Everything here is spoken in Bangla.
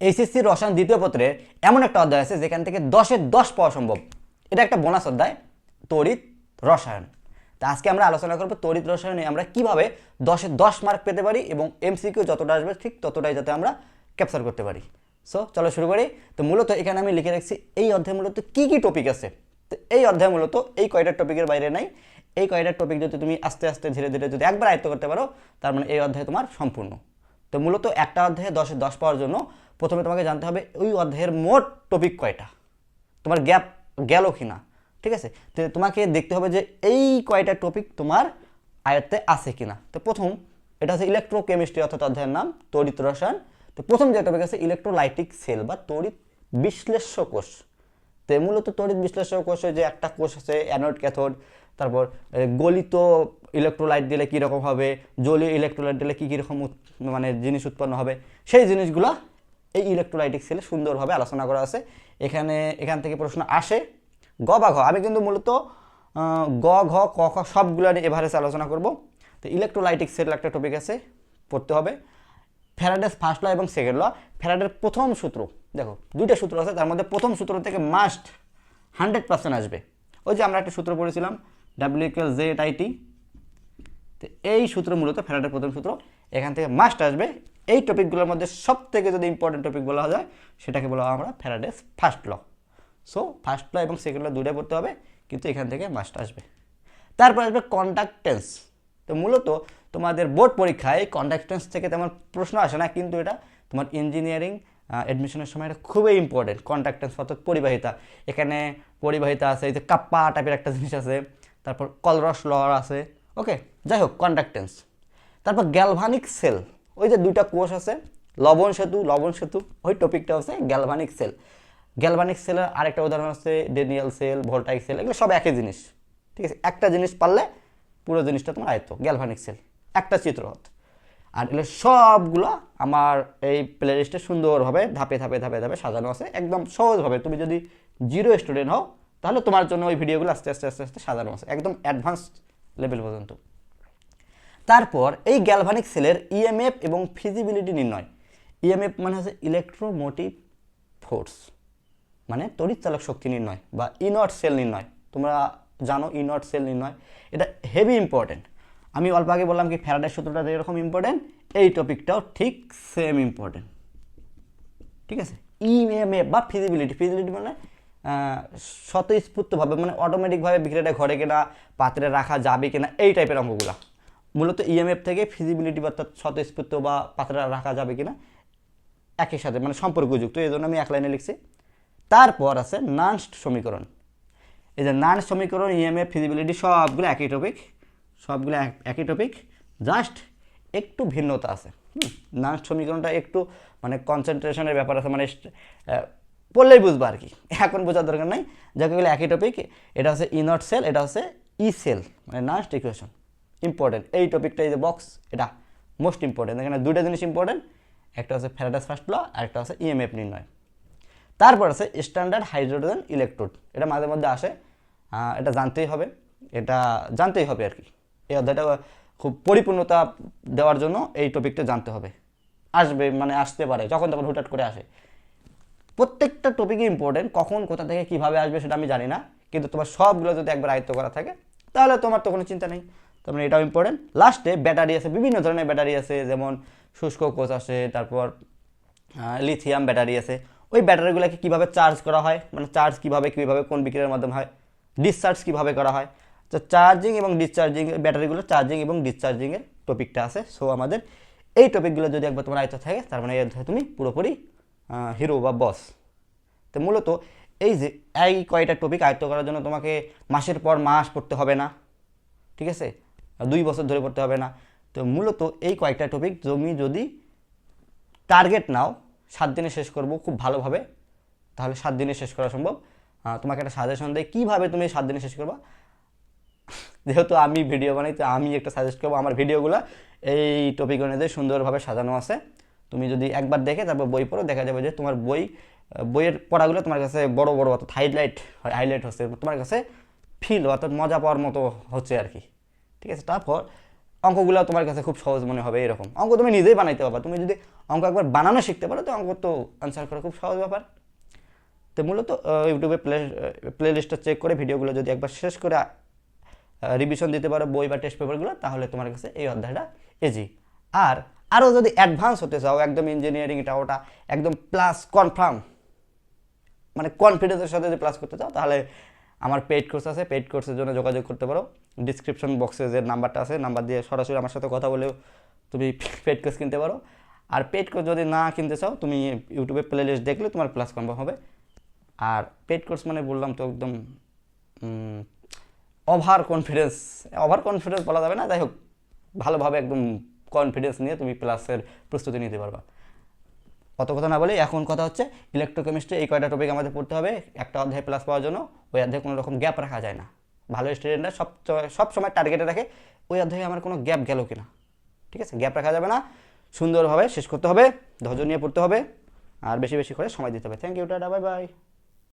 এইচএসসি রসায়ন দ্বিতীয় পত্রের এমন একটা অধ্যায় আছে যেখান থেকে দশের দশ পাওয়া সম্ভব। এটা একটা বোনাস অধ্যায়, তড়িৎ রসায়ন। তা আজকে আমরা আলোচনা করব তড়িৎ রসায়নে আমরা কীভাবে দশে দশ মার্ক পেতে পারি এবং এমসিকিউ যতটা আসবে ঠিক ততটাই যাতে আমরা ক্যাপচার করতে পারি। সো চলো শুরু করি। তো মূলত এখানে আমি লিখে রাখছি এই অধ্যায় মূলত কী কী টপিক আছে? তো এই অধ্যায় মূলত এই কয়টা টপিকের বাইরে নাই। এই কয়টা টপিক যদি তুমি আস্তে আস্তে ধীরে ধীরে যদি একবার আয়ত্ত করতে পারো, তার মানে এই অধ্যায় তোমার সম্পূর্ণ। তো মূলত একটা অধ্যায়ে দশে, দশ পাওয়ার জন্য প্রথমে তোমাকে জানতে হবে ওই অধ্যায়ের মোট টপিক কয়টা? তোমার গ্যাপ গেল কি না ঠিক আছে? তো তোমাকে দেখতে হবে যে এই কয়টা টপিক তোমার আয়ত্তে আছে কি না তো প্রথম, এটা হচ্ছে ইলেকট্রোকেমিস্ট্রি অর্থাৎ অধ্যায়ের নাম, তড়িৎ রসায়ন। তো প্রথম যে টপিক আছে ইলেকট্রোলাইটিক সেল বা তড়িৎ বিশ্লেষ্য কোষ। তো মূলত তড়িৎ বিশ্লেষ্য কোষে যে একটা কোষ আছে অ্যানোড ক্যাথোড তারপর গলিত ইলেকট্রোলাইট দিলে কীরকম হবে? জলীয় ইলেকট্রোলাইট দিলে কী কীরকম মানে জিনিস উৎপন্ন হবে? সেই জিনিসগুলো এই ইলেকট্রোলাইটিক সেলে সুন্দরভাবে আলোচনা করা আছে। এখানে, এখান থেকে প্রশ্ন আসে, গ বা ঘ। আমি কিন্তু মূলত গ, ঘ, ক, খ সবগুলো নিয়ে এভারেজ আলোচনা করব। তো ইলেকট্রোলাইটিক সেল একটা টপিক আছে, পড়তে হবে। ফ্যারাডেস ফার্স্ট ল এবং সেকেন্ড ল। ফ্যারাডের প্রথম সূত্র, দেখো, দুইটা সূত্র আছে, তার মধ্যে প্রথম সূত্র থেকে মাস্ট হান্ড্রেড পার্সেন্ট আসবে। ওই যে আমরা একটা সূত্র পড়েছিলাম ডাব্লিউকেল জেড আইটি তো এই সূত্র মূলত ফ্যারাডের প্রথম সূত্র। এখান থেকে মাস্ট আসবে। এই টপিকগুলোর মধ্যে সব থেকে যদি ইম্পর্টেন্ট টপিক বলা যায়, সেটাকে বলা হয় আমরা Faraday's first law so first law এবং সেকেন্ড ল দুইটা পড়তে হবে, কিন্তু এখান থেকে মাস্ট আসবে। তারপর আসবে কন্ডাক্টেন্স তো মূলত তোমাদের বোর্ড পরীক্ষায় কন্ডাক্টেন্স থেকে তেমন প্রশ্ন আসে না, কিন্তু এটা তোমার ইঞ্জিনিয়ারিং অ্যাডমিশনের সময় এটা খুবই ইম্পর্টেন্ট কন্ডাক্টেন্স অর্থাৎ পরিবাহিতা। এখানে পরিবাহিতা আছে, এই যে কাপ্পা টাইপের একটা জিনিস আছে। তারপর কলরস লর আছে। ওকে যাই হোক কন্ডাক্টেন্স তারপর গ্যালভানিক সেল ওই যে দুইটা কোষ আছে, লবণ সেতু লবণ সেতু, ওই টপিকটা হচ্ছে গ্যালভানিক সেল গ্যালভানিক সেলের আরেকটা উদাহরণ হচ্ছে ডেনিয়াল সেল ভোল্টাইক সেল এগুলো সব একই জিনিস। ঠিক আছে, একটা জিনিস পারলে পুরো জিনিসটা তোমার আয়ত্ত গ্যালভানিক সেল একটা চিত্রপথ আর এগুলো সবগুলো আমার এই প্লে লিস্টে সুন্দরভাবে ধাপে ধাপে ধাপে ধাপে সাজানো আছে, একদম সহজভাবে। তুমি যদি জিরো স্টুডেন্ট হও তাহলে তোমার জন্য ওই ভিডিওগুলো আস্তে আস্তে আস্তে আস্তে সাজানো আছে, একদম অ্যাডভান্স লেভেল পর্যন্ত। তারপর এই গ্যালভানিক সেলের ইএমএফ এবং ফিজিবিলিটি নির্ণয়। ইএমএফ মানে হচ্ছে ইলেকট্রোমোটিভ ফোর্স মানে তড়িৎচালক শক্তি নির্ণয় বা ইনট সেল নির্ণয়। তোমরা জানো ইনট সেল নির্ণয়, এটা হেভি ইম্পর্টেন্ট আমি অল্প আগে বললাম কি ফ্যারাডের সূত্রটা যেরকম ইম্পর্টেন্ট এই টপিকটাও ঠিক সেম ইম্পর্টেন্ট ঠিক আছে? ইএমএ বা ফিজিবিলিটি ফিজিবিলিটি মানে স্বতঃস্ফূর্তভাবে মানে অটোমেটিকভাবে বিক্রিয়াটা ঘরে কিনা, পাত্রে রাখা যাবে কিনা, এই টাইপের অঙ্কগুলো মূলত ইএমএফ থেকে ফিজিবিলিটি অর্থাৎ স্বতঃস্ফূর্ত বা পাত্রে রাখা যাবে কিনা একই সাথে মানে সম্পর্কযুক্ত, এই জন্য আমি এক লাইনে লিখছি। তারপর আছে নান্সড সমীকরণ। এই যে নান সমীকরণ ইএমএফ ফিজিবিলিটি সবগুলো একই টপিক সবগুলো এক- একই টপিক জাস্ট একটু ভিন্নতা আছে। নান সমীকরণটা একটু মানে কনসেন্ট্রেশনের ব্যাপার আছে মানে পড়লেই বুঝব আর কি। এখন বোঝার দরকার নাই। যাকে বলে একই টপিক এটা হচ্ছে ইনট সেল এটা হচ্ছে ই সেল মানে নাস্ট ইকুয়েশন ইম্পর্টেন্ট এই টপিকটা এই যে বক্স এটা মোস্ট ইম্পর্টেন্ট এখানে দুটো জিনিস ইম্পর্টেন্ট একটা হচ্ছে ফ্যারাডাস ফার্স্ট ল আর একটা হচ্ছে ইএমএফ নির্ণয়। তারপর আছে স্ট্যান্ডার্ড হাইড্রোজেন ইলেকট্রোড এটা মাঝে মধ্যে আসে। এটা জানতেই হবে। এটা জানতেই হবে আর কি। এই অধ্যায়টা খুব পরিপূর্ণতা দেওয়ার জন্য এই টপিকটা জানতে হবে। আসবে মানে আসতে পারে, যখন তখন হুটহাট করে আসে। প্রত্যেকটা টপিকই ইম্পর্টেন্ট কখন কোথা থেকে কীভাবে আসবে সেটা আমি জানি না, কিন্তু তোমার সবগুলো যদি একবার আয়ত্ত করা থাকে, তাহলে তোমার তো কোনো চিন্তা নেই। তার মানে এটাও ইম্পর্টেন্ট লাস্টে ব্যাটারি আছে, বিভিন্ন ধরনের ব্যাটারি আছে, যেমন শুষ্ক কোষ আছে, তারপর লিথিয়াম ব্যাটারি আছে। ওই ব্যাটারিগুলোকে কীভাবে চার্জ করা হয়? মানে চার্জ কীভাবে কীভাবে, কোন বিক্রিয়ার মাধ্যমে হয়? ডিসচার্জ কীভাবে করা হয়? তো চার্জিং এবং ডিসচার্জিং ব্যাটারিগুলো চার্জিং এবং ডিসচার্জিংয়ের টপিকটা আছে। সো আমাদের এই টপিকগুলো যদি একবার তোমার আয়ত্ত থাকে, তার মানে তুমি পুরোপুরি হিরো বা বস তো মূলত এই যে, এই কয়টা টপিক আয়ত্ত করার জন্য তোমাকে মাসের পর মাস পড়তে হবে না, ঠিক আছে? দুই বছর ধরে পড়তে হবে না। তো মূলত এই কয়েকটা টপিক তুমি যদি টার্গেট নাও, সাত দিনে শেষ করব খুব ভালোভাবে, তাহলে সাত দিনে শেষ করা সম্ভব। তোমাকে একটা সাজেশন দেয় কীভাবে তুমি সাত দিনে শেষ করবা? যেহেতু আমি ভিডিও বানাই, তো আমি একটা সাজেস্ট করব আমার ভিডিওগুলো এই টপিক অনুযায়ী সুন্দরভাবে সাজানো আছে। তুমি যদি একবার দেখে তারপর বই পড়ো, দেখা যাবে যে তোমার বই বইয়ের পড়াগুলো তোমার কাছে বড় বড় অর্থাৎ হাইলাইট হাইলাইট হচ্ছে তোমার কাছে ফিল অর্থাৎ মজা পাওয়ার মতো হচ্ছে আর কি। ঠিক আছে? তারপর অঙ্কগুলো তোমার কাছে খুব সহজ মনে হবে এরকম। অঙ্ক তুমি নিজেই বানাইতে পারবা। তুমি যদি অঙ্ক একবার বানানো শিখতে পারো, তো অঙ্ক তো আনসার করা খুব সহজ ব্যাপার। তো মূলত ইউটিউবে প্লে প্লে লিস্টটা চেক করে ভিডিওগুলো যদি একবার শেষ করে রিভিশন দিতে পারো বই বা টেস্ট পেপারগুলো তাহলে তোমার কাছে এই অধ্যায়টা ইজি আর আরও যদি অ্যাডভান্স হতে চাও, একদম ইঞ্জিনিয়ারিং এটা ওটা, একদম প্লাস কনফার্ম মানে কনফিডেন্সের সাথে যদি প্লাস করতে চাও, তাহলে আমার পেইড কোর্স আছে পেইড কোর্সের জন্য যোগাযোগ করতে পারো। ডিসক্রিপশন বক্সে যে নাম্বারটা আছে নাম্বার দিয়ে সরাসরি আমার সাথে কথা বলেও তুমি পেইড কোর্স কিনতে পারো। আর পেইড কোর্স যদি না কিনতে চাও, তুমি ইউটিউবে প্লে লিস্ট দেখলে তোমার প্লাস কনফার্ম হবে। আর পেইড কোর্স মানে বললাম তো একদম ওভার কনফিডেন্স ওভার কনফিডেন্স বলা যাবে না, যাই হোক, ভালোভাবে একদম কনফিডেন্স নিয়ে তুমি প্লাসের প্রস্তুতি নিতে পারবা। অত কথা না বলে এখন কথা হচ্ছে ইলেকট্রোকেমিস্ট্রি এই কয়টা টপিক আমাদের পড়তে হবে। একটা অধ্যায় প্লাস পাওয়ার জন্য, ওই অধ্যায়ে কোনো রকম গ্যাপ রাখা যায় না। ভালো স্টুডেন্টরা সব সব সময় টার্গেটে রাখে ওই অধ্যায়ে আমার কোনো গ্যাপ গেল কিনা। ঠিক আছে? গ্যাপ রাখা যাবে না। সুন্দরভাবে শেষ করতে হবে, ধৈর্য নিয়ে পড়তে হবে, আর বেশি বেশি করে সময় দিতে হবে। Thank you tata bye bye